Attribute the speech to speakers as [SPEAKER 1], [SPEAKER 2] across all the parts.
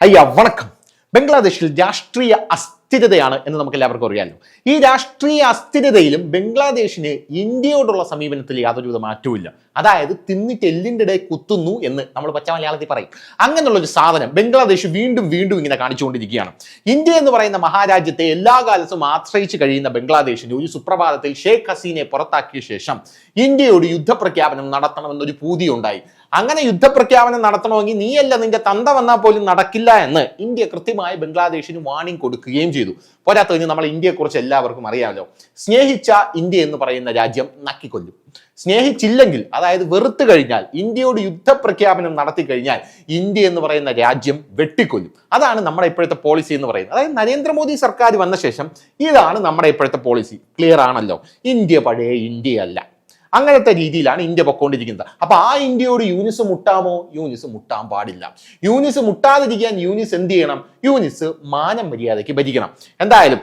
[SPEAKER 1] അയ്യ വണക്കം ബംഗ്ലാദേശിൽ രാഷ്ട്രീയ അസ്ഥിരതയാണ് എന്ന് നമുക്ക് എല്ലാവർക്കും അറിയാമല്ലോ ഈ രാഷ്ട്രീയ അസ്ഥിരതയിലും ബംഗ്ലാദേശിന് ഇന്ത്യയോടുള്ള സമീപനത്തിൽ യാതൊരുവിധ മാറ്റവുമില്ല അതായത് തിന്നിട്ട് എല്ലിന്റെ ഇടയിൽ കുത്തുന്നു എന്ന് നമ്മൾ പച്ച മലയാളത്തിൽ പറയും. അങ്ങനെയുള്ള ഒരു സാധനം ബംഗ്ലാദേശ് വീണ്ടും വീണ്ടും ഇങ്ങനെ കാണിച്ചുകൊണ്ടിരിക്കുകയാണ്. ഇന്ത്യ എന്ന് പറയുന്ന മഹാരാജ്യത്തെ എല്ലാ കാലത്തും ആശ്രയിച്ച് കഴിയുന്ന ബംഗ്ലാദേശിന് ഒരു സുപ്രഭാതത്തിൽ ഷേഖ് ഹസീനെ പുറത്താക്കിയ ശേഷം ഇന്ത്യയോട് യുദ്ധപ്രഖ്യാപനം നടത്തണമെന്നൊരു പൂതി ഉണ്ടായി അങ്ങനെ യുദ്ധപ്രഖ്യാപനം നടത്തണമെങ്കിൽ നീയല്ല നിന്റെ തന്ത വന്നാൽ പോലും നടക്കില്ല എന്ന് ഇന്ത്യ കൃത്യമായി ബംഗ്ലാദേശിന് വാണിംഗ് കൊടുക്കുകയും ചെയ്തു. പോരാത്തതിന് നമ്മൾ ഇന്ത്യയെക്കുറിച്ച് എല്ലാവർക്കും അറിയാമല്ലോ സ്നേഹിച്ച ഇന്ത്യ എന്ന് പറയുന്ന രാജ്യം നക്കിക്കൊല്ലും. സ്നേഹിച്ചില്ലെങ്കിൽ അതായത് വെറുത്തു കഴിഞ്ഞാൽ ഇന്ത്യയോട് യുദ്ധപ്രഖ്യാപനം നടത്തി കഴിഞ്ഞാൽ ഇന്ത്യ എന്ന് പറയുന്ന രാജ്യം വെട്ടിക്കൊല്ലും. അതാണ് നമ്മുടെ ഇപ്പോഴത്തെ പോളിസി എന്ന് പറയുന്നത്. അതായത് നരേന്ദ്രമോദി സർക്കാർ വന്ന ശേഷം ഇതാണ് നമ്മുടെ ഇപ്പോഴത്തെ പോളിസി ക്ലിയർ ആണല്ലോ? ഇന്ത്യ പഴയ ഇന്ത്യയല്ല. അങ്ങനത്തെ രീതിയിലാണ് ഇന്ത്യ പൊക്കോണ്ടിരിക്കുന്നത്. അപ്പോൾ ആ ഇന്ത്യയോട് യൂനിസ് മുട്ടാമോ? യൂനിസ് മുട്ടാൻ പാടില്ല. യൂനിസ് മുട്ടാതിരിക്കാൻ യൂനിസ് എന്ത് ചെയ്യണം? യൂനിസ് മാനം മര്യാദയ്ക്ക് ഭരിക്കണം. എന്തായാലും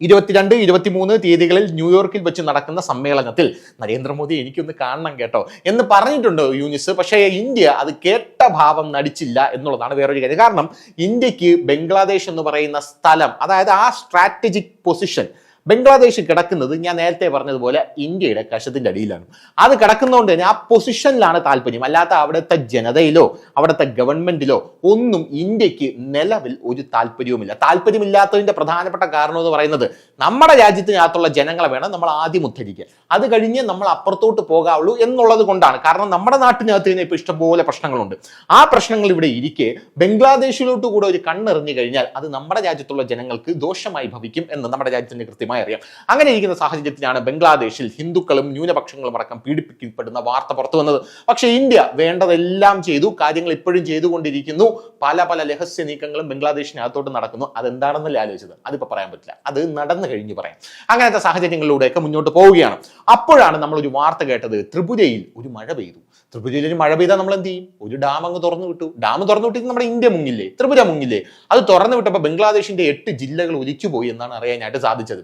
[SPEAKER 1] ഇരുപത്തിരണ്ട് ഇരുപത്തിമൂന്ന് തീയതികളിൽ ന്യൂയോർക്കിൽ വെച്ച് നടക്കുന്ന സമ്മേളനത്തിൽ നരേന്ദ്രമോദി എനിക്കൊന്ന് കാണണം കേട്ടോ എന്ന് പറഞ്ഞിട്ടുണ്ട് യൂനിസ്. പക്ഷേ ഇന്ത്യ അത് കേട്ട ഭാവം നടിച്ചില്ല എന്നുള്ളതാണ് വേറൊരു കാര്യം. കാരണം ഇന്ത്യയ്ക്ക് ബംഗ്ലാദേശ് എന്ന് പറയുന്ന സ്ഥലം അതായത് ആ സ്ട്രാറ്റജിക് പൊസിഷൻ ബംഗ്ലാദേശ് കിടക്കുന്നത് ഞാൻ നേരത്തെ പറഞ്ഞതുപോലെ ഇന്ത്യയുടെ കഷത്തിന്റെ അടിയിലാണ്. അത് കിടക്കുന്നതുകൊണ്ട് തന്നെ ആ പൊസിഷനിലാണ് താല്പര്യം. അല്ലാത്ത അവിടുത്തെ ജനതയിലോ അവിടുത്തെ ഗവൺമെന്റിലോ ഒന്നും ഇന്ത്യയ്ക്ക് നിലവിൽ ഒരു താല്പര്യവുമില്ല. താല്പര്യമില്ലാത്തതിന്റെ പ്രധാനപ്പെട്ട കാരണം എന്ന് പറയുന്നത് നമ്മുടെ രാജ്യത്തിനകത്തുള്ള ജനങ്ങളെ വേണം നമ്മൾ ആദ്യം ഉദ്ധരിക്കുക അത് കഴിഞ്ഞ് നമ്മൾ അപ്പുറത്തോട്ട് പോകാവുള്ളൂ എന്നുള്ളത് കൊണ്ടാണ്. കാരണം നമ്മുടെ നാട്ടിനകത്ത് തന്നെ ഇപ്പൊ ഇഷ്ടംപോലെ പ്രശ്നങ്ങളുണ്ട്. ആ പ്രശ്നങ്ങൾ ഇവിടെ ഇരിക്കെ ബംഗ്ലാദേശിലോട്ട് കൂടെ ഒരു കണ്ണെറിഞ്ഞു കഴിഞ്ഞാൽ അത് നമ്മുടെ രാജ്യത്തുള്ള ജനങ്ങൾക്ക് ദോഷമായി ഭവിക്കും എന്ന് നമ്മുടെ രാജ്യത്തിന്റെ കൃത്യമായി അറിയാം അങ്ങനെ ഇരിക്കുന്ന സാഹചര്യത്തിലാണ് ബംഗ്ലാദേശിൽ ഹിന്ദുക്കളും ന്യൂനപക്ഷങ്ങളും അടക്കം പീഡിപ്പിക്കപ്പെടുന്ന വാർത്ത പുറത്തു വന്നത്. പക്ഷേ ഇന്ത്യ വേണ്ടതെല്ലാം ചെയ്തു കാര്യങ്ങൾ ഇപ്പോഴും ചെയ്തുകൊണ്ടിരിക്കുന്നു. പല പല രഹസ്യ നീക്കങ്ങളും ബംഗ്ലാദേശിനകത്തോട്ട് നടക്കുന്നു. അതെന്താണെന്നല്ലേ ആലോചിച്ചത്? അതിപ്പോൾ പറയാൻ പറ്റില്ല. അത് നടന്നു കഴിഞ്ഞ് പറയാം. അങ്ങനത്തെ സാഹചര്യങ്ങളിലൂടെയൊക്കെ മുന്നോട്ട് പോവുകയാണ്. അപ്പോഴാണ് നമ്മൾ ഒരു വാർത്ത കേട്ടത്. ത്രിപുരയിൽ ഒരു മഴ പെയ്തു. ത്രിപുരയിൽ ഒരു മഴ പെയ്താൽ നമ്മൾ എന്ത് ചെയ്യും? ഒരു ഡാം അങ്ങ് തുറന്നു വിട്ടു. ഡാം തുറന്നു വിട്ടിട്ട് നമ്മുടെ ഇന്ത്യ മുങ്ങില്ലേ? ത്രിപുര മുങ്ങില്ലേ? അത് തുറന്നു വിട്ടപ്പോൾ ബംഗ്ലാദേശിന്റെ എട്ട് ജില്ലകൾ ഒലിച്ചുപോയി എന്നാണ് അറിയാനായിട്ട് സാധിച്ചത്.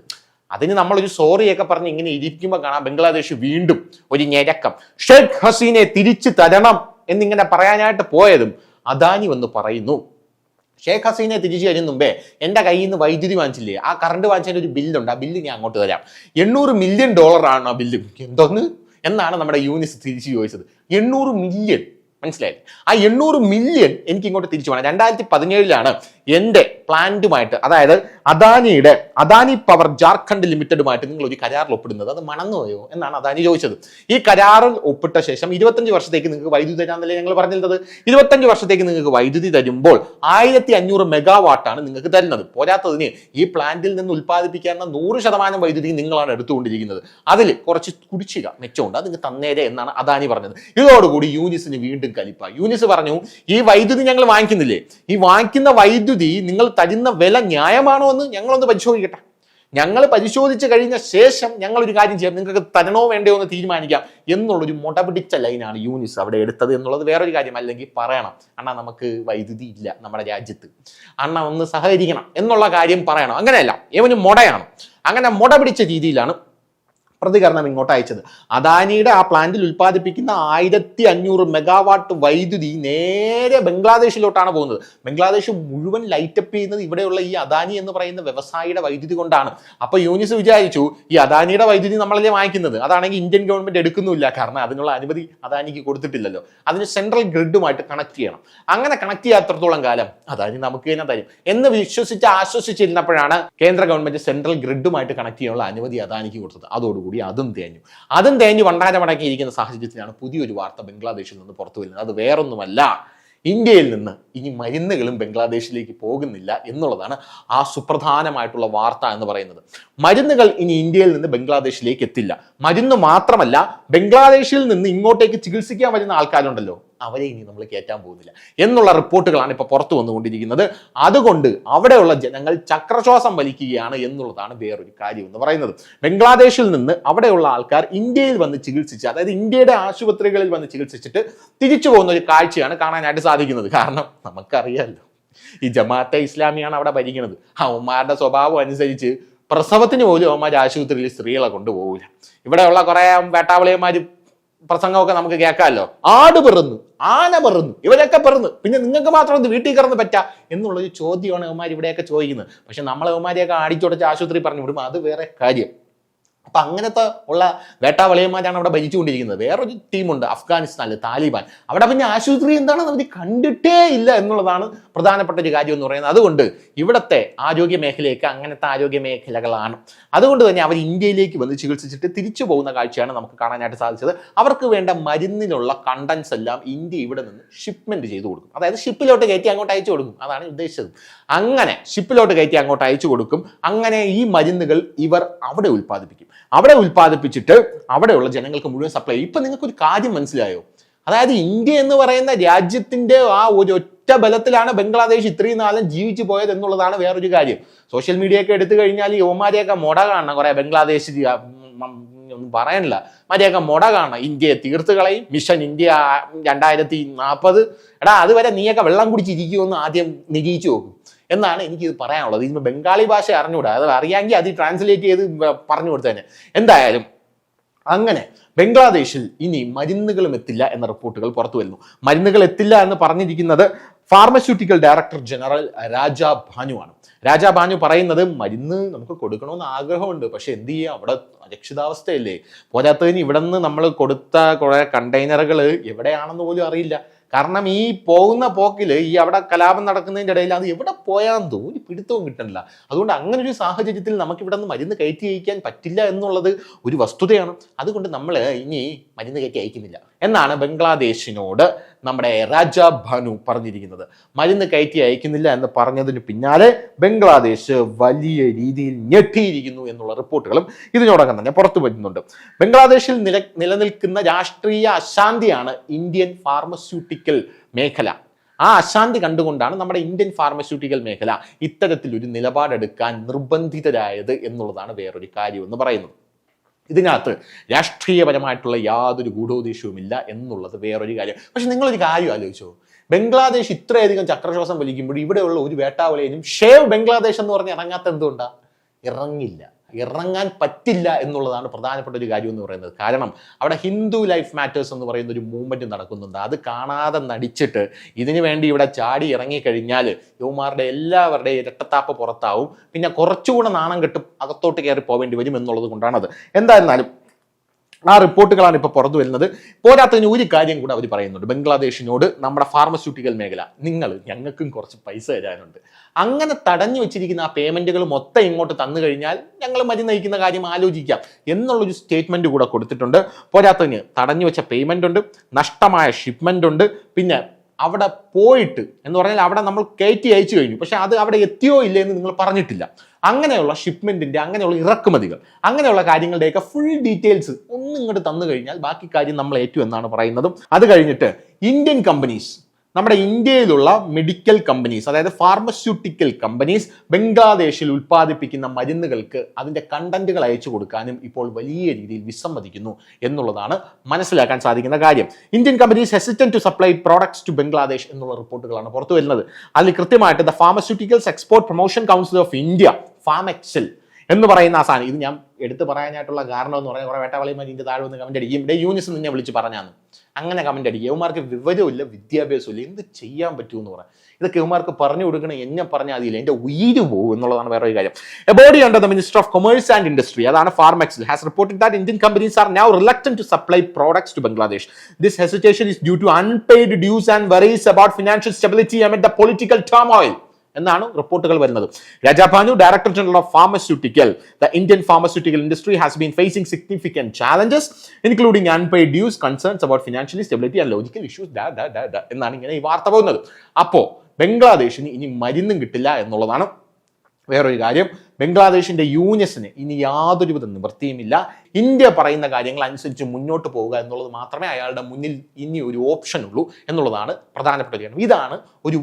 [SPEAKER 1] അതിന് നമ്മളൊരു സോറിയൊക്കെ പറഞ്ഞ് ഇങ്ങനെ ഇരിക്കുമ്പോൾ കാണാം ബംഗ്ലാദേശ് വീണ്ടും ഒരു ഞെരക്കം. ഷെയ്ഖ് ഹസീനെ തിരിച്ചു തരണം എന്നിങ്ങനെ പറയാനായിട്ട് പോയതും അദാനി വന്ന് പറയുന്നു. ഷേഖ് ഹസീനെ തിരിച്ചു തരും മുമ്പേ എന്റെ കയ്യിൽ നിന്ന് വൈദ്യുതി വാങ്ങിച്ചില്ലേ? ആ കറണ്ട് വാങ്ങിച്ചതിന്റെ ഒരു ബില്ലുണ്ട് ആ ബില്ല് ഞാൻ അങ്ങോട്ട് തരാം. എണ്ണൂറ് മില്യൺ ഡോളറാണ് ആ ബില്ല് എന്തോന്ന്? എന്നാണ് നമ്മുടെ യൂനിസ് തിരിച്ചു ചോദിച്ചത്. എണ്ണൂറ് മില്യൺ മനസ്സിലായില്ലേ? ആ എണ്ണൂറ് മില്യൺ എനിക്ക് ഇങ്ങോട്ട് തിരിച്ചു വേണം. രണ്ടായിരത്തി പതിനേഴിലാണ് എന്റെ പ്ലാന്റുമായിട്ട് അതായത് അദാനിയുടെ അദാനി പവർ ജാർഖണ്ഡ് ലിമിറ്റഡുമായിട്ട് നിങ്ങൾ ഒരു കരാറിൽ ഒപ്പിടുന്നത്. അത് മണന്നുപോയോ എന്നാണ് അദാനി ചോദിച്ചത്. ഈ കരാറിൽ ഒപ്പിട്ട ശേഷം ഇരുപത്തഞ്ച് വർഷത്തേക്ക് നിങ്ങൾക്ക് വൈദ്യുതി തരാമെന്നല്ലേ ഞങ്ങൾ പറഞ്ഞിരുന്നത്? ഇരുപത്തഞ്ച് വർഷത്തേക്ക് നിങ്ങൾക്ക് വൈദ്യുതി തരുമ്പോൾ ആയിരത്തി അഞ്ഞൂറ് മെഗാവാട്ടാണ് നിങ്ങൾക്ക് തരുന്നത്. പോരാത്തതിന് ഈ പ്ലാന്റിൽ നിന്ന് ഉൽപ്പാദിപ്പിക്കാവുന്ന നൂറ് ശതമാനം വൈദ്യുതി നിങ്ങളാണ് എടുത്തുകൊണ്ടിരിക്കുന്നത്. അതിൽ കുറച്ച് കുടിശ്ശിക മെച്ചമുണ്ട്. അത് നിങ്ങൾ തന്നേരെ എന്നാണ് അദാനി പറഞ്ഞത്. ഇതോടുകൂടി യൂനിസിന് വീണ്ടും കലിപ്പ. യൂനിസ് പറഞ്ഞു ഈ വൈദ്യുതി ഞങ്ങൾ വാങ്ങിക്കുന്നില്ലേ? ഈ വാങ്ങിക്കുന്ന വൈദ്യുതി നിങ്ങൾ തരുന്ന വില ന്യായമാണോ എന്ന് ഞങ്ങളൊന്ന് പരിശോധിക്കട്ടെ. ഞങ്ങൾ പരിശോധിച്ച് കഴിഞ്ഞ ശേഷം ഞങ്ങൾ ഒരു കാര്യം ചെയ്യാം. നിങ്ങൾക്ക് തരണോ വേണ്ടയോ എന്ന് തീരുമാനിക്കാം. എന്നുള്ളൊരു മുടപിടിച്ച ലൈനാണ് യൂനിസ് അവിടെ എടുത്തത് എന്നുള്ളത് വേറൊരു കാര്യം. അല്ലെങ്കിൽ പറയണം അണ്ണാ നമുക്ക് വൈദ്യുതി ഇല്ല നമ്മുടെ രാജ്യത്ത്. അണ്ണ ഒന്ന് സഹകരിക്കണം എന്നുള്ള കാര്യം പറയണം. അങ്ങനെയല്ല ഇവന് മുടയാണ്. അങ്ങനെ മുട പിടിച്ച രീതിയിലാണ് പ്രതികരണം ഇങ്ങോട്ട് അയച്ചത്. അദാനിയുടെ ആ പ്ലാന്റിൽ ഉൽപ്പാദിപ്പിക്കുന്ന ആയിരത്തി അഞ്ഞൂറ് മെഗാവാട്ട് വൈദ്യുതി നേരെ ബംഗ്ലാദേശിലോട്ടാണ് പോകുന്നത്. ബംഗ്ലാദേശ് മുഴുവൻ ലൈറ്റപ്പ് ചെയ്യുന്നത് ഇവിടെയുള്ള ഈ അദാനി എന്ന് പറയുന്ന വ്യവസായിയുടെ വൈദ്യുതി കൊണ്ടാണ്. അപ്പൊ യൂനിസ് വിചാരിച്ചു ഈ അദാനിയുടെ വൈദ്യുതി നമ്മളല്ലേ വാങ്ങിക്കുന്നത്? അതാണെങ്കിൽ ഇന്ത്യൻ ഗവൺമെന്റ് എടുക്കുന്നില്ല കാരണം അതിനുള്ള അനുമതി അദാനിക്ക് കൊടുത്തിട്ടില്ലല്ലോ. അതിന് സെൻട്രൽ ഗ്രിഡുമായിട്ട് കണക്ട് ചെയ്യണം. അങ്ങനെ കണക്ട് ചെയ്യാത്തടത്തോളം കാലം അദാനി നമുക്ക് തന്നെ തരും. എന്ന് വിശ്വസിച്ച് ആശ്വസിച്ചിരുന്നപ്പോഴാണ് കേന്ദ്ര ഗവൺമെന്റ് സെൻട്രൽ ഗ്രിഡുമായിട്ട് കണക്ട് ചെയ്യാനുള്ള അനുമതി അദാനിക്ക് കൊടുത്തത്. അതോടുകൂടി. അതും തേഞ്ഞു. അതും തേഞ്ഞു വണ്ടാരമടക്കിയിരിക്കുന്ന സാഹചര്യത്തിലാണ് പുതിയൊരു വാർത്ത ബംഗ്ലാദേശിൽ നിന്ന് പുറത്തു വരുന്നത് അത് വേറൊന്നുമല്ല. ഇന്ത്യയിൽ നിന്ന് ഇനി മരുന്നുകളും ബംഗ്ലാദേശിലേക്ക് പോകുന്നില്ല എന്നുള്ളതാണ് ആ സുപ്രധാനമായിട്ടുള്ള വാർത്ത എന്ന് പറയുന്നത്. മരുന്നുകൾ ഇനി ഇന്ത്യയിൽ നിന്ന് ബംഗ്ലാദേശിലേക്ക് എത്തില്ല. മരുന്ന് മാത്രമല്ല ബംഗ്ലാദേശിൽ നിന്ന് ഇങ്ങോട്ടേക്ക് ചികിത്സിക്കാൻ വരുന്ന ആൾക്കാരുണ്ടല്ലോ. അവരെ ഇനി നമ്മൾ കയറ്റാൻ പോകുന്നില്ല. എന്നുള്ള റിപ്പോർട്ടുകളാണ് ഇപ്പോൾ പുറത്തു വന്നുകൊണ്ടിരിക്കുന്നത്. അതുകൊണ്ട് അവിടെയുള്ള ജനങ്ങൾ ചക്രശ്വാസം വലിക്കുകയാണ് എന്നുള്ളതാണ് വേറൊരു കാര്യം എന്ന് പറയുന്നത്. ബംഗ്ലാദേശിൽ നിന്ന് അവിടെയുള്ള ആൾക്കാർ ഇന്ത്യയിൽ വന്ന് ചികിത്സിച്ച് അതായത് ഇന്ത്യയുടെ ആശുപത്രികളിൽ വന്ന് ചികിത്സിച്ചിട്ട് തിരിച്ചു പോകുന്ന ഒരു കാഴ്ചയാണ് കാണാനായിട്ട് സാധിക്കുന്നത്. കാരണം നമുക്കറിയാമല്ലോ ഈ ജമാഅത്തെ ഇസ്ലാമിയാണ് അവിടെ ഭരിക്കുന്നത്. അവന്മാരുടെ സ്വഭാവം അനുസരിച്ച് പ്രസവത്തിന് പോലും അവന്മാർ ആശുപത്രിയിൽ സ്ത്രീകളെ കൊണ്ടുപോകില്ല ഇവിടെയുള്ള കുറേ വേട്ടാവളിയന്മാർ പ്രസംഗമൊക്കെ നമുക്ക് കേൾക്കാമല്ലോ. ആട് പെറുന്നു ആന പെറുന്നു ഇവരൊക്കെ പെറുന്നു. പിന്നെ നിങ്ങൾക്ക് മാത്രം ഇത് വീട്ടിൽ കിടന്ന് പറ്റാ എന്നുള്ളൊരു ചോദ്യമാണ് ഇവന്മാർ ഇവിടെയൊക്കെ ചോദിക്കുന്നത്. പക്ഷെ നമ്മളെ ഇവന്മാരെയൊക്കെ അടിച്ചുടച്ച് ആശുപത്രി പറഞ്ഞു വിടുമ്പോൾ അത് വേറെ കാര്യം. അപ്പൊ അങ്ങനത്തെ ഉള്ള വേട്ടാവളിയന്മാരാണ് അവിടെ ഭരിച്ചുകൊണ്ടിരിക്കുന്നത്. വേറൊരു ടീമുണ്ട് അഫ്ഗാനിസ്ഥാനിൽ താലിബാൻ. അവിടെ പിന്നെ ആശുപത്രി എന്താണെന്ന് അവർ കണ്ടിട്ടേ ഇല്ല എന്നുള്ളതാണ് പ്രധാനപ്പെട്ട ഒരു കാര്യം എന്ന് പറയുന്നത്. അതുകൊണ്ട് ഇവിടത്തെ ആരോഗ്യ മേഖലയൊക്കെ അങ്ങനത്തെ ആരോഗ്യ മേഖലകളാണ്. അതുകൊണ്ട് തന്നെ അവർ ഇന്ത്യയിലേക്ക് വന്ന് ചികിത്സിച്ചിട്ട് തിരിച്ചു പോകുന്ന കാഴ്ചയാണ് നമുക്ക് കാണാനായിട്ട് സാധിച്ചത്. അവർക്ക് വേണ്ട മരുന്നിലുള്ള കണ്ടൻസ് എല്ലാം ഇന്ത്യ ഇവിടെ നിന്ന് ഷിപ്മെന്റ് ചെയ്തു കൊടുക്കും. അതായത് ഷിപ്പിലോട്ട് കയറ്റി അങ്ങോട്ട് അയച്ചു കൊടുക്കും. അതാണ് ഉദ്ദേശിച്ചത്. അങ്ങനെ ഷിപ്പിലോട്ട് കയറ്റി അങ്ങോട്ട് അയച്ചു കൊടുക്കും. അങ്ങനെ ഈ മരുന്നുകൾ ഇവർ അവിടെ ഉൽപ്പാദിപ്പിക്കും. അവിടെ ഉൽപ്പാദിപ്പിച്ചിട്ട് അവിടെയുള്ള ജനങ്ങൾക്ക് മുഴുവൻ സപ്ലൈ ഇപ്പൊ നിങ്ങൾക്ക് ഒരു കാര്യം മനസ്സിലായോ? അതായത് ഇന്ത്യ എന്ന് പറയുന്ന രാജ്യത്തിന്റെ ആ ഒരു ഒറ്റ ബലത്തിലാണ് ബംഗ്ലാദേശ് ഇത്രയും നാളും ജീവിച്ചു പോയത് എന്നുള്ളതാണ് വേറൊരു കാര്യം. സോഷ്യൽ മീഡിയ ഒക്കെ എടുത്തു കഴിഞ്ഞാൽ ഈ ഓമാരെയൊക്കെ മുട കാണണം. കുറെ ബംഗ്ലാദേശ് ഒന്നും പറയാനില്ല മര്യാദ മുട കാണണം. ഇന്ത്യയെ തീർത്ത് കളയും. മിഷൻ ഇന്ത്യ രണ്ടായിരത്തി നാൽപ്പത്. എടാ അതുവരെ നീയൊക്കെ വെള്ളം കുടിച്ചിരിക്കുമെന്ന് ആദ്യം നിരീക്ഷിച്ചു നോക്കും. എന്നാണ് എനിക്ക് ഇത് പറയാനുള്ളത്. ഇതിന് ബംഗാളി ഭാഷ അറിഞ്ഞുകൂടാ അത് അറിയാമെങ്കിൽ അത് ട്രാൻസ്ലേറ്റ് ചെയ്ത് പറഞ്ഞു കൊടുത്തേനെ എന്തായാലും അങ്ങനെ ബംഗ്ലാദേശിൽ ഇനി മരുന്നുകളും എത്തില്ല എന്ന റിപ്പോർട്ടുകൾ പുറത്തു വരുന്നു. മരുന്നുകൾ എത്തില്ല എന്ന് പറഞ്ഞിരിക്കുന്നത് ഫാർമസ്യൂട്ടിക്കൽ ഡയറക്ടർ ജനറൽ രാജ ആണ്. രാജ ഭാനു പറയുന്നത് മരുന്ന് നമുക്ക് കൊടുക്കണമെന്ന് ആഗ്രഹമുണ്ട്. പക്ഷെ എന്ത് ചെയ്യുക അവിടെ അരക്ഷിതാവസ്ഥയല്ലേ. പോരാത്തതിന് ഇവിടെ നിന്ന് നമ്മൾ കൊടുത്ത കുറെ കണ്ടെയ്നറുകൾ എവിടെയാണെന്ന് പോലും അറിയില്ല. കാരണം ഈ പോകുന്ന പോക്കിൽ ഈ അവിടെ കലാപം നടക്കുന്നതിന്റെ ഇടയിൽ അത് എവിടെ പോയാന്തോ ഒരു പിടുത്തവും കിട്ടണില്ല അതുകൊണ്ട് അങ്ങനെ ഒരു സാഹചര്യത്തിൽ നമുക്ക് ഇവിടെ നിന്ന് മരുന്ന് കയറ്റി അയക്കാൻ പറ്റില്ല എന്നുള്ളത് ഒരു വസ്തുതയാണ്. അതുകൊണ്ട് നമ്മൾ ഇനി മരുന്ന് കയറ്റി അയക്കുന്നില്ല. എന്നാണ് ബംഗ്ലാദേശിനോട് നമ്മുടെ രാജ ഭനു പറഞ്ഞിരിക്കുന്നത്. മരുന്ന് കയറ്റി അയക്കുന്നില്ല എന്ന് പറഞ്ഞതിന് പിന്നാലെ ബംഗ്ലാദേശ് വലിയ രീതിയിൽ ഞെട്ടിയിരിക്കുന്നു എന്നുള്ള റിപ്പോർട്ടുകളും ഇതിനോടകം തന്നെ പുറത്തു വരുന്നുണ്ട്. ബംഗ്ലാദേശിൽ നില നിലനിൽക്കുന്ന രാഷ്ട്രീയ അശാന്തിയാണ് ഇന്ത്യൻ ഫാർമസ്യൂട്ടിക്കൽ മേഖല. ആ അശാന്തി കണ്ടുകൊണ്ടാണ് നമ്മുടെ ഇന്ത്യൻ ഫാർമസ്യൂട്ടിക്കൽ മേഖല ഇത്തരത്തിലൊരു നിലപാടെടുക്കാൻ നിർബന്ധിതരായത് എന്നുള്ളതാണ് വേറൊരു കാര്യം എന്ന് പറയുന്നത്. ഇതിനകത്ത് രാഷ്ട്രീയപരമായിട്ടുള്ള യാതൊരു ഗൂഢോദ്ദേശവുമില്ല എന്നുള്ളത് വേറൊരു കാര്യം. പക്ഷെ നിങ്ങളൊരു കാര്യം ആലോചിച്ചോ. ബംഗ്ലാദേശ് ഇത്രയധികം ചക്രശ്വാസം വലിക്കുമ്പോൾ ഇവിടെയുള്ള ഒരു വേട്ടാവലേനും ഷേവ് ബംഗ്ലാദേശ് എന്ന് പറഞ്ഞ് ഇറങ്ങാത്ത എന്തുകൊണ്ടാണ് ഇറങ്ങില്ല. ഇറങ്ങാൻ പറ്റില്ല എന്നുള്ളതാണ് പ്രധാനപ്പെട്ട ഒരു കാര്യം എന്ന് പറയുന്നത്. കാരണം അവിടെ ഹിന്ദു ലൈഫ് മാറ്റേഴ്സ് എന്ന് പറയുന്ന ഒരു മൂവ്മെന്റ് നടക്കുന്നുണ്ട്. അത് കാണാതെ നടിച്ചിട്ട് ഇതിനു വേണ്ടി ഇവിടെ ചാടി ഇറങ്ങിക്കഴിഞ്ഞാൽ യുവമാരുടെ എല്ലാവരുടെയും ഇരട്ടത്താപ്പ് പുറത്താവും. പിന്നെ കുറച്ചുകൂടെ നാണം കെട്ടും അകത്തോട്ട് കയറി പോവേണ്ടി വരും എന്നുള്ളത് കൊണ്ടാണത്. എന്തായിരുന്നാലും ആ റിപ്പോർട്ടുകളാണ് ഇപ്പോൾ പുറത്തു വരുന്നത്. പോരാത്തതിന് ഒരു കാര്യം കൂടെ അവർ പറയുന്നുണ്ട്. ബംഗ്ലാദേശിനോട് നമ്മുടെ ഫാർമസ്യൂട്ടിക്കൽ മേഖല നിങ്ങൾ ഞങ്ങൾക്കും കുറച്ച് പൈസ തരാനുണ്ട്. അങ്ങനെ തടഞ്ഞു വെച്ചിരിക്കുന്ന ആ പേയ്മെന്റുകൾ മൊത്തം ഇങ്ങോട്ട് തന്നു കഴിഞ്ഞാൽ ഞങ്ങൾ മരുന്ന് നയിക്കുന്ന കാര്യം ആലോചിക്കാം എന്നുള്ളൊരു സ്റ്റേറ്റ്മെന്റ് കൂടെ കൊടുത്തിട്ടുണ്ട്. പോരാത്തതിന് തടഞ്ഞു വെച്ച പേയ്മെന്റ് ഉണ്ട് നഷ്ടമായ ഷിപ്മെന്റ് ഉണ്ട്. പിന്നെ അവിടെ പോയിട്ട് എന്ന് പറഞ്ഞാൽ അവിടെ നമ്മൾ കയറ്റി അയച്ചു കഴിഞ്ഞു. പക്ഷെ അത് അവിടെ എത്തിയോ ഇല്ലേ എന്ന് നിങ്ങൾ പറഞ്ഞിട്ടില്ല. അങ്ങനെയുള്ള ഷിപ്മെന്റിന്റെ അങ്ങനെയുള്ള ഇറക്കുമതികൾ അങ്ങനെയുള്ള കാര്യങ്ങളുടെയൊക്കെ ഫുൾ ഡീറ്റെയിൽസ് ഒന്നും ഇങ്ങോട്ട് തന്നു കഴിഞ്ഞാൽ ബാക്കി കാര്യം നമ്മൾ ഏറ്റു എന്നാണ് പറയുന്നതും. അത് കഴിഞ്ഞിട്ട് ഇന്ത്യൻ കമ്പനീസ് നമ്മുടെ ഇന്ത്യയിലുള്ള മെഡിക്കൽ കമ്പനീസ് അതായത് ഫാർമസ്യൂട്ടിക്കൽ കമ്പനീസ് ബംഗ്ലാദേശിൽ ഉൽപ്പാദിപ്പിക്കുന്ന മരുന്നുകൾക്ക് അതിന്റെ കണ്ടന്റുകൾ അയച്ചു കൊടുക്കാനും ഇപ്പോൾ വലിയ രീതിയിൽ വിസമ്മതിക്കുന്നു എന്നുള്ളതാണ് മനസ്സിലാക്കാൻ സാധിക്കുന്ന കാര്യം. Indian companies hesitant to supply products to Bangladesh എന്നുള്ള റിപ്പോർട്ടുകളാണ് പുറത്തു വരുന്നത്. അതിൽ കൃത്യമായിട്ട് the pharmaceuticals export promotion council of India Pharmexcil എന്ന് പറയുന്ന ആ സാധനം. ഇത് ഞാൻ എടുത്ത് പറയാനായിട്ടുള്ള കാരണം എന്ന് പറഞ്ഞാൽ കുറേ വേട്ടവളിമാർ ഇതിന്റെ താഴെ വന്ന് കമന്റ് അടിക്കും. ഇവിടെ യൂണിസ് നിന്നെ വിളിച്ച് പറഞ്ഞാന്ന്. അങ്ങനെ കമന്റ് അടിക്കുക. യവമാർക്ക് വിവരമില്ല വിദ്യാഭ്യാസമില്ല എന്ത് ചെയ്യാൻ പറ്റുമെന്ന് പറയാം. ഇതൊക്കെ യവമാർക്ക് പറഞ്ഞു കൊടുക്കണം എന്നെ പറഞ്ഞാൽ അതില്ല എന്റെ ഉയിര് പോകും എന്നുള്ളതാണ് വേറൊരു കാര്യം. എബോഡി ഉണ്ട് the minister of commerce and industry അതാണ് Pharmexcil has reported that Indian companies are now reluctant to supply products to Bangladesh this hesitation is due to unpaid dues and worries about financial stability and the political turmoil എന്നാണ് റിപ്പോർട്ടുകൾ വരുന്നത്. Rajabhanu director general of pharmaceutical the Indian pharmaceutical industry has been facing significant challenges including unpaid dues concerns about financial stability and logical issues എന്നാണ് ഇങ്ങനെ ഈ വാർത്ത പോകുന്നത്. അപ്പോ ബംഗ്ലാദേശിന് ഇനി മരുന്നും കിട്ടില്ല എന്നുള്ളതാണ് വേറൊരു കാര്യം. ബംഗ്ലാദേശിന്റെ യൂനിയസിന് ഇനി യാതൊരുവിധ നിവൃത്തിയുമില്ല. ഇന്ത്യ പറയുന്ന കാര്യങ്ങൾ അനുസരിച്ച് മുന്നോട്ട് പോവുക എന്നുള്ളത് മാത്രമേ അയാളുടെ മുന്നിൽ ഇനി ഒരു ഓപ്ഷൻ ഉള്ളൂ എന്നുള്ളതാണ് പ്രധാനപ്പെട്ട കാര്യം. ഇതാണ് ഒരു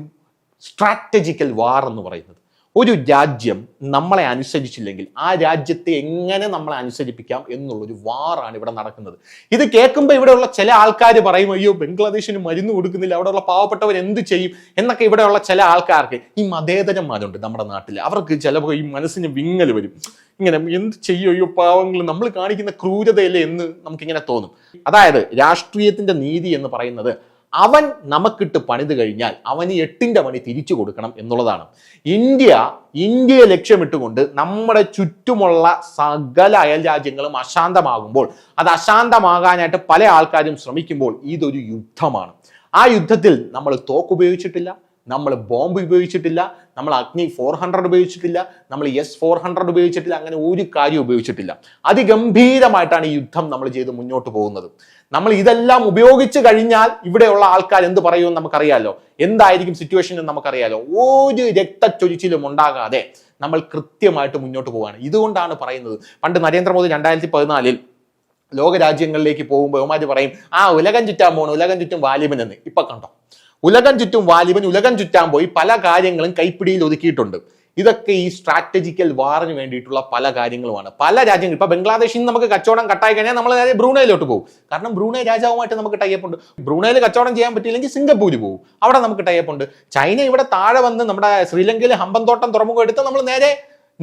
[SPEAKER 1] സ്ട്രാറ്റജിക്കൽ വാർ എന്ന് പറയുന്നത്. ഒരു രാജ്യം നമ്മളെ അനുസരിച്ചില്ലെങ്കിൽ ആ രാജ്യത്തെ എങ്ങനെ നമ്മളെ അനുസരിപ്പിക്കാം എന്നുള്ളൊരു വാറാണ് ഇവിടെ നടക്കുന്നത്. ഇത് കേൾക്കുമ്പോൾ ഇവിടെയുള്ള ചില ആൾക്കാർ പറയും അയ്യോ ബംഗ്ലാദേശിന് മരുന്ന് കൊടുക്കുന്നില്ല അവിടെയുള്ള പാവപ്പെട്ടവർ എന്ത് ചെയ്യും? എന്നൊക്കെ ഇവിടെയുള്ള ചില ആൾക്കാർക്ക് ഈ മതേതരന്മാരുണ്ട് നമ്മുടെ നാട്ടിൽ അവർക്ക് ചിലപ്പോൾ ഈ മനസ്സിന് വിങ്ങൽ വരും. ഇങ്ങനെ എന്ത് ചെയ്യും? അയ്യോ പാവങ്ങൾ നമ്മൾ കാണിക്കുന്ന ക്രൂരതയല്ലേ എന്ന് നമുക്കിങ്ങനെ തോന്നും. അതായത് രാഷ്ട്രീയത്തിന്റെ നീതി എന്ന് പറയുന്നത് അവൻ നമുക്കിട്ട് പണിത് കഴിഞ്ഞാൽ അവന് എട്ടിന്റെ പണി തിരിച്ചു കൊടുക്കണം എന്നുള്ളതാണ്. ഇന്ത്യ ഇന്ത്യയെ ലക്ഷ്യമിട്ടുകൊണ്ട് നമ്മുടെ ചുറ്റുമുള്ള സകല അയൽ രാജ്യങ്ങളും അശാന്തമാകുമ്പോൾ അത് അശാന്തമാകാനായിട്ട് പല ആൾക്കാരും ശ്രമിക്കുമ്പോൾ ഇതൊരു യുദ്ധമാണ്. ആ യുദ്ധത്തിൽ നമ്മൾ തോക്ക് ഉപയോഗിച്ചിട്ടില്ല നമ്മൾ ബോംബ് ഉപയോഗിച്ചിട്ടില്ല നമ്മൾ അഗ്നി ഫോർ ഹൺഡ്രഡ് ഉപയോഗിച്ചിട്ടില്ല നമ്മൾ എസ് ഫോർ ഹൺഡ്രഡ് ഉപയോഗിച്ചിട്ടില്ല അങ്ങനെ ഒരു കാര്യം ഉപയോഗിച്ചിട്ടില്ല. അതിഗംഭീരമായിട്ടാണ് ഈ യുദ്ധം നമ്മൾ ചെയ്ത് മുന്നോട്ട് പോകുന്നത്. നമ്മൾ ഇതെല്ലാം ഉപയോഗിച്ച് കഴിഞ്ഞാൽ ഇവിടെയുള്ള ആൾക്കാർ എന്ത് പറയുമെന്ന് നമുക്കറിയാലോ? എന്തായിരിക്കും സിറ്റുവേഷൻ എന്ന് നമുക്കറിയാലോ? ഒരു രക്തച്ചൊരിച്ചിലും ഉണ്ടാകാതെ നമ്മൾ കൃത്യമായിട്ട് മുന്നോട്ട് പോവുകയാണ്. ഇതുകൊണ്ടാണ് പറയുന്നത്. പണ്ട് നരേന്ദ്രമോദി രണ്ടായിരത്തി പതിനാലിൽ ലോകരാജ്യങ്ങളിലേക്ക് പോകുമ്പോൾ അവന്മാർ പറയും ആ ഉലകം ചുറ്റാൻ പോകണം ഉലകം ചുറ്റും വാലിബൻ എന്ന് ഇപ്പൊ കണ്ടോ? ഉലകം ചുറ്റും വാലിബൻ ഉലകം ചുറ്റാൻ പോയി പല കാര്യങ്ങളും കൈപ്പിടിയിൽ ഒതുക്കിയിട്ടുണ്ട്. ഇതൊക്കെ ഈ സ്ട്രാറ്റജിക്കൽ വാറിന് വേണ്ടിയിട്ടുള്ള പല കാര്യങ്ങളുമാണ്. പല രാജ്യങ്ങൾ ഇപ്പൊ ബംഗ്ലാദേശിൽ നിന്ന് നമുക്ക് കച്ചവടം കട്ടായി കഴിഞ്ഞാൽ നമ്മൾ നേരെ ബ്രൂണയിലോട്ട് പോകും. കാരണം ബ്രൂണൈ രാജാവുമായിട്ട് നമുക്ക് ടൈപ്പ് ഉണ്ട്. ബ്രൂണയിൽ കച്ചവടം ചെയ്യാൻ പറ്റിയില്ലെങ്കിൽ സിംഗപ്പൂര് പോകും. അവിടെ നമുക്ക് ടൈപ്പ് ഉണ്ട്. ചൈന ഇവിടെ താഴെ വന്ന് നമ്മുടെ ശ്രീലങ്കയിൽ ഹമ്പന്തോട്ടം തുറമുഖം എടുത്ത് നമ്മൾ നേരെ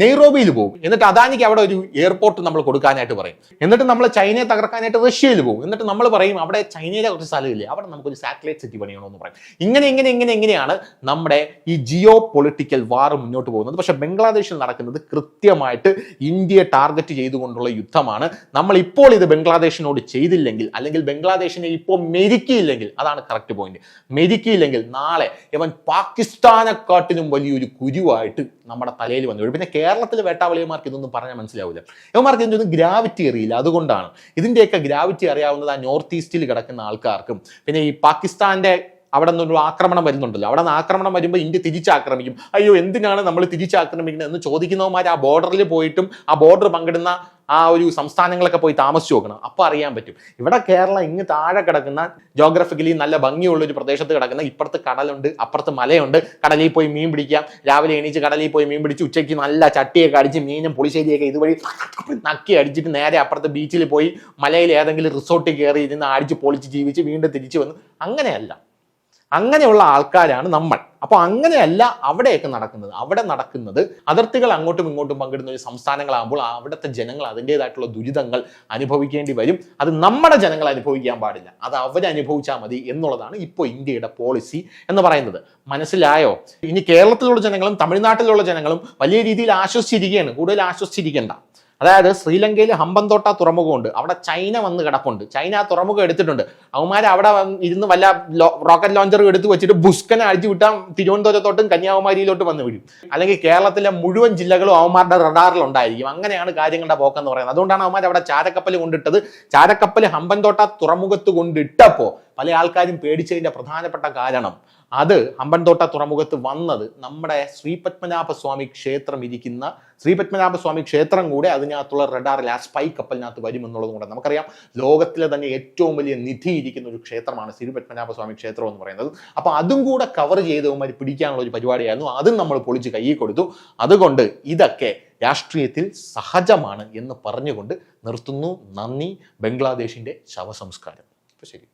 [SPEAKER 1] നെയ്റോബിയിൽ പോകും. എന്നിട്ട് അദാനിക്ക് അവിടെ ഒരു എയർപോർട്ട് നമ്മൾ കൊടുക്കാനായിട്ട് പറയും. എന്നിട്ട് നമ്മൾ ചൈനയെ തകർക്കാനായിട്ട് റഷ്യയിൽ പോകും. എന്നിട്ട് നമ്മൾ പറയും അവിടെ ചൈനയിലെ കുറച്ച് സ്ഥലമില്ലേ അവിടെ നമുക്കൊരു സാറ്റലൈറ്റ് സിറ്റി പണിയണമെന്ന് പറയും. ഇങ്ങനെ ഇങ്ങനെ ഇങ്ങനെ ഇങ്ങനെയാണ് നമ്മുടെ ഈ ജിയോ പൊളിറ്റിക്കൽ വാർ മുന്നോട്ട് പോകുന്നത്. പക്ഷേ ബംഗ്ലാദേശിൽ നടക്കുന്നത് കൃത്യമായിട്ട് ഇന്ത്യയെ ടാർഗറ്റ് ചെയ്തുകൊണ്ടുള്ള യുദ്ധമാണ്. നമ്മൾ ഇപ്പോൾ ഇത് ബംഗ്ലാദേശിനോട് ചെയ്തില്ലെങ്കിൽ അല്ലെങ്കിൽ ബംഗ്ലാദേശിനെ ഇപ്പോൾ മെരുക്കിയില്ലെങ്കിൽ അതാണ് കറക്റ്റ് പോയിന്റ് മെരുക്കിയില്ലെങ്കിൽ നാളെ ഇവൻ പാകിസ്ഥാനെക്കാട്ടിലും വലിയൊരു കുരുവായിട്ട് നമ്മുടെ തലയിൽ വന്നു. പിന്നെ കേരളത്തിലെ വേട്ടാവളിയന്മാർക്ക് ഇതൊന്നും പറഞ്ഞാൽ മനസ്സിലാവില്ല ഇവന്മാർക്ക് ഇതിന്റെ ഒന്നും ഗ്രാവിറ്റി അറിയില്ല. അതുകൊണ്ടാണ് ഇതിന്റെയൊക്കെ ഗ്രാവിറ്റി അറിയാവുന്നത് ആ നോർത്ത് ഈസ്റ്റിൽ കിടക്കുന്ന ആൾക്കാർക്കും. പിന്നെ ഈ പാകിസ്ഥാന്റെ അവിടെ നിന്നൊരു ആക്രമണം വരുന്നുണ്ടല്ലോ. അവിടെ നിന്ന് ആക്രമണം വരുമ്പോൾ ഇന്ത്യ തിരിച്ചാക്രമിക്കും. അയ്യോ എന്തിനാണ് നമ്മൾ തിരിച്ചാക്രമിക്കുന്നത് എന്ന് ചോദിക്കുന്നവന്മാർ ആ ബോർഡറിൽ പോയിട്ടും ആ ബോർഡർ പങ്കിടുന്ന ആ ഒരു സംസ്ഥാനങ്ങളൊക്കെ പോയി താമസിച്ചു നോക്കണം. അപ്പോൾ അറിയാൻ പറ്റും. ഇവിടെ കേരളം ഇങ്ങ് താഴെ കിടക്കുന്ന ജോഗ്രഫിക്കലി നല്ല ഭംഗിയുള്ള ഒരു പ്രദേശത്ത് കിടക്കുന്ന ഇപ്പുറത്ത് കടലുണ്ട് അപ്പുറത്ത് മലയുണ്ട്. കടലിൽ പോയി മീൻ പിടിക്കാം. രാവിലെ എണീച്ച് കടലിൽ പോയി മീൻ പിടിച്ച് ഉച്ചയ്ക്ക് നല്ല ചട്ടിയൊക്കെ അടിച്ച് മീനും പുളിശ്ശേരിയൊക്കെ ഇതുവഴി നക്കി അടിച്ചിട്ട് നേരെ അപ്പുറത്ത് ബീച്ചിൽ പോയി മലയിൽ ഏതെങ്കിലും റിസോർട്ടിൽ കയറി ഇരുന്ന് അടിച്ച് പൊളിച്ച് ജീവിച്ച് വീണ്ടും തിരിച്ചു വന്നു. അങ്ങനെയല്ല. അങ്ങനെയുള്ള ആൾക്കാരാണ് നമ്മൾ. അപ്പോൾ അങ്ങനെയല്ല അവിടെയൊക്കെ നടക്കുന്നത്. അവിടെ നടക്കുന്നത് അതിർത്തികൾ അങ്ങോട്ടും ഇങ്ങോട്ടും പങ്കിടുന്ന ഒരു സംസ്ഥാനങ്ങളാകുമ്പോൾ അവിടുത്തെ ജനങ്ങൾ അതിന്റെതായിട്ടുള്ള ദുരിതങ്ങൾ അനുഭവിക്കേണ്ടി വരും. അത് നമ്മുടെ ജനങ്ങൾ അനുഭവിക്കാൻ പാടില്ല. അത് അവരനുഭവിച്ചാൽ മതി എന്നുള്ളതാണ് ഇപ്പോൾ ഇന്ത്യയുടെ പോളിസി എന്ന് പറയുന്നത്. മനസ്സിലായോ? ഇനി കേരളത്തിലുള്ള ജനങ്ങളും തമിഴ്നാട്ടിലുള്ള ജനങ്ങളും വലിയ രീതിയിൽ ആശ്വസിച്ചിരിക്കുകയാണ്. കൂടുതൽ ആശ്വസിച്ചിരിക്കേണ്ട. അതായത് ശ്രീലങ്കയിൽ ഹമ്പന്തോട്ട തുറമുഖമുണ്ട്. അവിടെ ചൈന വന്ന് കിടപ്പുണ്ട്. ചൈന ആ തുറമുഖം എടുത്തിട്ടുണ്ട്. അവന്മാർ അവിടെ ഇരുന്ന് വല്ല റോക്കറ്റ് ലോഞ്ചർ എടുത്ത് വെച്ചിട്ട് ബുസ്കനെ അഴിച്ചു വിട്ടാൽ തിരുവനന്തപുരത്തോട്ടും കന്യാകുമാരിയിലോട്ട് വന്ന് വീഴും. അല്ലെങ്കിൽ കേരളത്തിലെ മുഴുവൻ ജില്ലകളും അവന്മാരുടെ റഡാറിൽ ഉണ്ടായിരിക്കും. അങ്ങനെയാണ് കാര്യങ്ങളുടെ പോക്കെന്ന് പറയുന്നത്. അതുകൊണ്ടാണ് അവന്മാർ അവിടെ ചാരക്കപ്പൽ കൊണ്ടിട്ടത്. ചാരക്കപ്പൽ ഹമ്പന്തോട്ട തുറമുഖത്ത് കൊണ്ടിട്ടപ്പോൾ പല ആൾക്കാരും പേടിച്ചതിന്റെ പ്രധാനപ്പെട്ട കാരണം അത് അമ്പൻതോട്ട തുറമുഖത്ത് വന്നത് നമ്മുടെ ശ്രീപത്മനാഭസ്വാമി ക്ഷേത്രം ഇരിക്കുന്ന ശ്രീപത്മനാഭസ്വാമി ക്ഷേത്രം കൂടെ അതിനകത്തുള്ള റഡാറിൽ ആ സ്പൈ കപ്പലിനകത്ത് വരുമെന്നുള്ളതും കൂടെ നമുക്കറിയാം. ലോകത്തിലെ തന്നെ ഏറ്റവും വലിയ നിധി ഇരിക്കുന്ന ഒരു ക്ഷേത്രമാണ് ശ്രീപത്മനാഭസ്വാമി ക്ഷേത്രം എന്ന് പറയുന്നത്. അപ്പോൾ അതും കൂടെ കവർ ചെയ്തവന്മാർ പിടിക്കാനുള്ള ഒരു പരിപാടിയായിരുന്നു. അതും നമ്മൾ പൊളിച്ച് കൈ കൊടുത്തു. അതുകൊണ്ട് ഇതൊക്കെ രാഷ്ട്രീയത്തിൽ സഹജമാണ് എന്ന് പറഞ്ഞുകൊണ്ട് നിർത്തുന്നു. നന്ദി. ബംഗ്ലാദേശിന്റെ ശവസംസ്കാരം. ശരി.